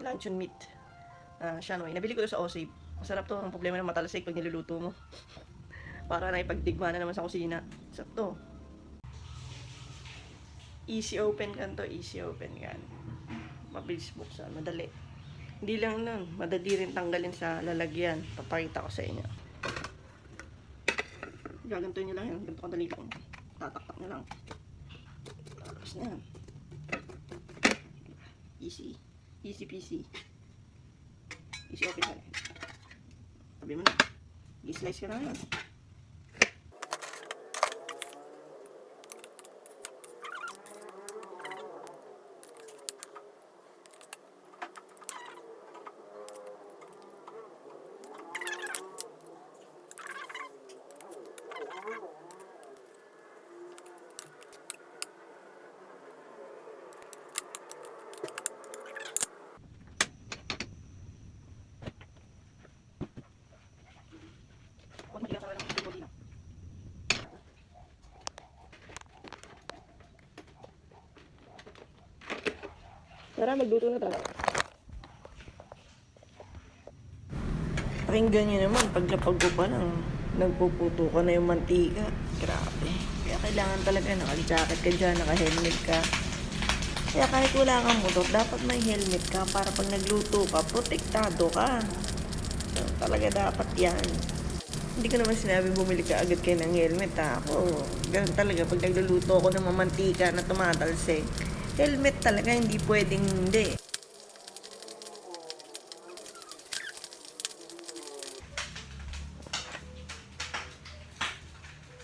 luncheon meat. Ah, Shanway. Nabili ko to sa Osave. Masarap to. Ang problema ng matalasig pag niluluto mo. Para naipagdigma na naman sa kusina. Sarap to. Easy open kan to. Easy open kan. Mabilis buksan. Madali. Hindi lang nun. Madali rin tanggalin sa lalagyan. Papakita ko sa inyo. Gaganto nyo lang yan. Ganito kadali lang. Tataktak nyo lang. Tapos na. Easy. Easy peasy. Easy ka na. Sabi mo na. I-slice ka na yan. Tara, magluto na tayo. Pakinggan nyo naman, paglapag ko pa lang, nagpuputo ka na yung mantika. Grabe. Kaya kailangan talaga naka-jacket ka dyan, naka-helmet ka. Kaya kahit wala kang motor, dapat may helmet ka para pag nagluto ka, protektado ka. So, talaga dapat yan. Hindi ko naman sinabi bumili ka agad kayo ng helmet ha. Ako, ganun talaga. Pag nagluluto ako ng mamantika na tumatalsik, helmet talaga, hindi pwedeng hindi.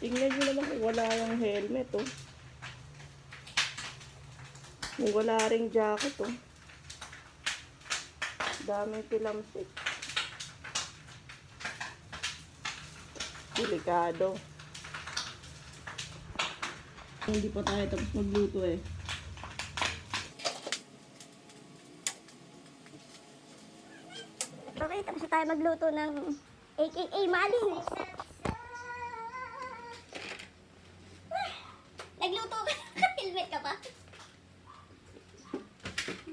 Tingnan nyo naman kung wala yung helmet, oh. Kung wala ring jacket, oh. Daming pilamsik. Delikado. Hindi pa tayo tapos magluto eh. Okay, tapos tayo magluto ng AKA Maling. Nagluto ka? Helmet ka pa?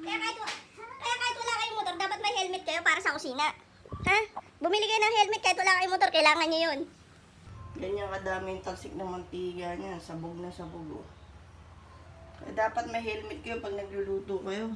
Kaya kahit, kaya kahit wala kayong motor, dapat may helmet kayo para sa kusina. Ha? Bumili kayo ng helmet kahit wala kayong motor, kailangan nyo yun. Ganyan kadaming talsik ng mantiga niya. Sabog na sabog oh. Kaya dapat may helmet kayo pag nagluluto kayo.